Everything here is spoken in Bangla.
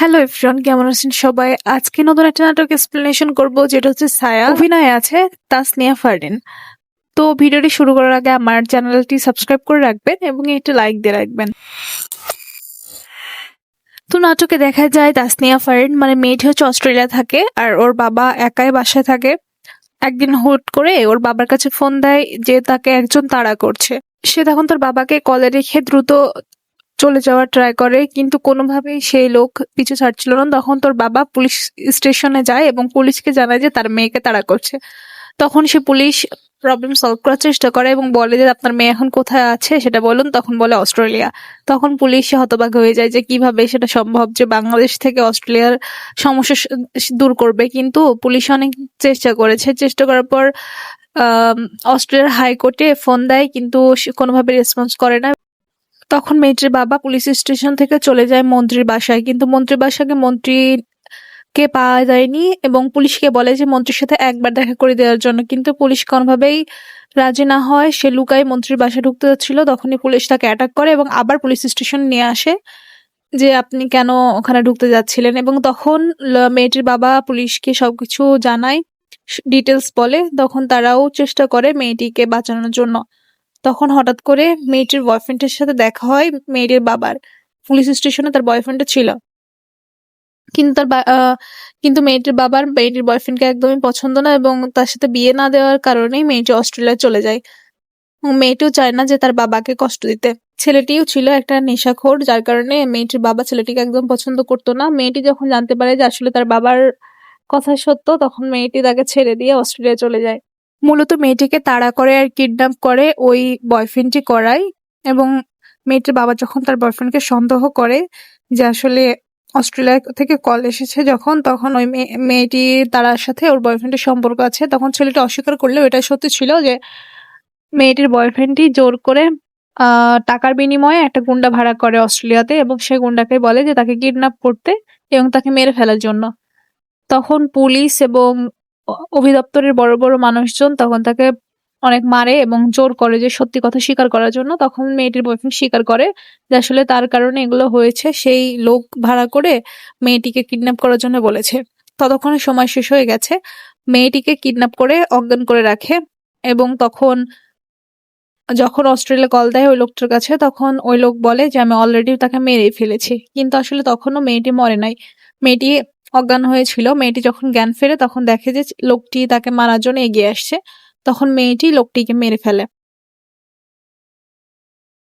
হ্যালো এফরন কেমন আছেন সবাই? আজকে নতুন একটা নাটক এক্সপ্লেনেশন করব, যেটা হচ্ছে ছায়া। অভিনয় আছে তাসনিয়া ফারদিন। তো ভিডিওটি শুরু করার আগে আমার চ্যানেলটি সাবস্ক্রাইব করে রাখবেন এবং একটু লাইক দিয়ে রাখবেন। তো নাটকে দেখা যায় তাসনিয়া ফারিন মানে মেয়েটি হচ্ছে অস্ট্রেলিয়া থাকে আর ওর বাবা একাই বাসায় থাকে। একদিন হুট করে ওর বাবার কাছে ফোন দেয় যে তাকে একজন তাড়া করছে। সে তখন তার বাবাকে কলে রেখে দ্রুত চলে যাওয়ার ট্রাই করে, কিন্তু কোনোভাবেই সেই লোক পিছু ছাড়ছিল না। তখন তোর বাবা পুলিশ স্টেশনে যায় এবং পুলিশকে জানায় যে তার মেয়েকে তাড়া করছে। তখন সে পুলিশ প্রবলেম সলভ করার চেষ্টা করে এবং বলে যে, আপনার মেয়ে এখন কোথায় আছে? সেটা বলুন, তখন বলে অস্ট্রেলিয়া। তখন পুলিশ হতবাক হয়ে যায় যে, কীভাবে সেটা সম্ভব যে বাংলাদেশ থেকে অস্ট্রেলিয়ার সমস্যা দূর করবে? কিন্তু পুলিশ অনেক চেষ্টা করেছে। চেষ্টা করার পর অস্ট্রেলিয়ার হাইকোর্টে ফোন দেয়, কিন্তু কোনোভাবে রেসপন্স করে না। তখন মেয়েটির বাবা পুলিশ স্টেশন থেকে চলে যায় মন্ত্রীর বাসায়। কিন্তু মন্ত্রীর বাসাকে মন্ত্রী কে পাওয়া যায়নি এবং পুলিশকে বলে যে মন্ত্রীর সাথে একবার দেখা করে দেওয়ার জন্য। কিন্তু পুলিশ কোনোভাবেই রাজি না হয়। সে লুকাই মন্ত্রীর বাসায় ঢুকতে যাচ্ছিল। তখনই পুলিশ তাকে অ্যাটাক করে এবং আবার পুলিশ স্টেশন নিয়ে আসে যে আপনি কেন ওখানে ঢুকতে যাচ্ছিলেন। এবং তখন মেয়েটির বাবা পুলিশকে সবকিছু জানায় ডিটেলস বলে। তখন তারাও চেষ্টা করে মেয়েটিকে বাঁচানোর জন্য। তখন হঠাৎ করে মেয়েটির বয়ফ্রেন্ডের সাথে দেখা হয়, মেয়েটির বাবার। পুলিশ স্টেশনে তার বয়ফ্রেন্ডটা ছিল। কিন্তু তার কিন্তু মেয়েটির বাবার, মেয়েটির বয়ফ্রেন্ডকে একদমই পছন্দ না এবং তার সাথে বিয়ে না দেওয়ার কারণেই মেয়েটি অস্ট্রেলিয়া চলে যায়। মেয়েটিও চায় না যে তার বাবাকে কষ্ট দিতে। ছেলেটিও ছিল একটা নেশাখোর, যার কারণে মেয়েটির বাবা ছেলেটিকে একদম পছন্দ করতো না। মেয়েটি যখন জানতে পারে যে আসলে তার বাবার কথা সত্য, তখন মেয়েটি তাকে ছেড়ে দিয়ে অস্ট্রেলিয়া চলে যায়। মূলত মেয়েটিকে তাড়া করে আর কিডন্যাপ করে ওই বয়ফ্রেন্ডটি করায় এবং মেয়েটির বাবা যখন তার বয়ফ্রেন্ডকে সন্দেহ করে যে আসলে অস্ট্রেলিয়া থেকে কল এসেছে যখন, তখন ওই মেয়ে- মেয়েটি তারার সাথে ওর বয়ফ্রেন্ডের সম্পর্ক আছে। তখন ছেলেটি অস্বীকার করলেও এটা সত্যি ছিল যে মেয়েটির বয়ফ্রেন্ডটি জোর করে টাকার বিনিময়ে একটা গুন্ডা ভাড়া করে অস্ট্রেলিয়াতে এবং সে গুন্ডাকে বলে যে তাকে কিডন্যাপ করতে এবং তাকে মেরে ফেলার জন্য। তখন পুলিশ এবং অভিদপ্তরের বড় বড় মানুষজন তখন তাকে অনেক মারে এবং জোর করে যে সত্যি কথা স্বীকার করার জন্য তখন মেয়েটির বয়ফ্রেন্ড স্বীকার করে যে আসলে তার কারণে এগুলো হয়েছে, সেই লোক ভাড়া করে মেয়েটিকে কিডন্যাপ করার জন্য বলেছে। ততক্ষণে সময় শেষ হয়ে গেছে। মেয়েটিকে কিডন্যাপ করে অজ্ঞান করে রাখে এবং তখন যখন অস্ট্রেলিয়া কল দেয় ওই লোকটার কাছে তখন ওই লোক বলে যে, আমি অলরেডি তাকে মেরে ফেলেছি। কিন্তু আসলে তখনও মেয়েটি মরে নাই। মেয়েটি অজ্ঞান হয়েছিল। মেয়েটি যখন জ্ঞান ফেরে তখন দেখে যে, লোকটি তাকে মারার জন্য এগিয়ে আসছে। তখন মেয়েটি লোকটিকে মেরে ফেলে।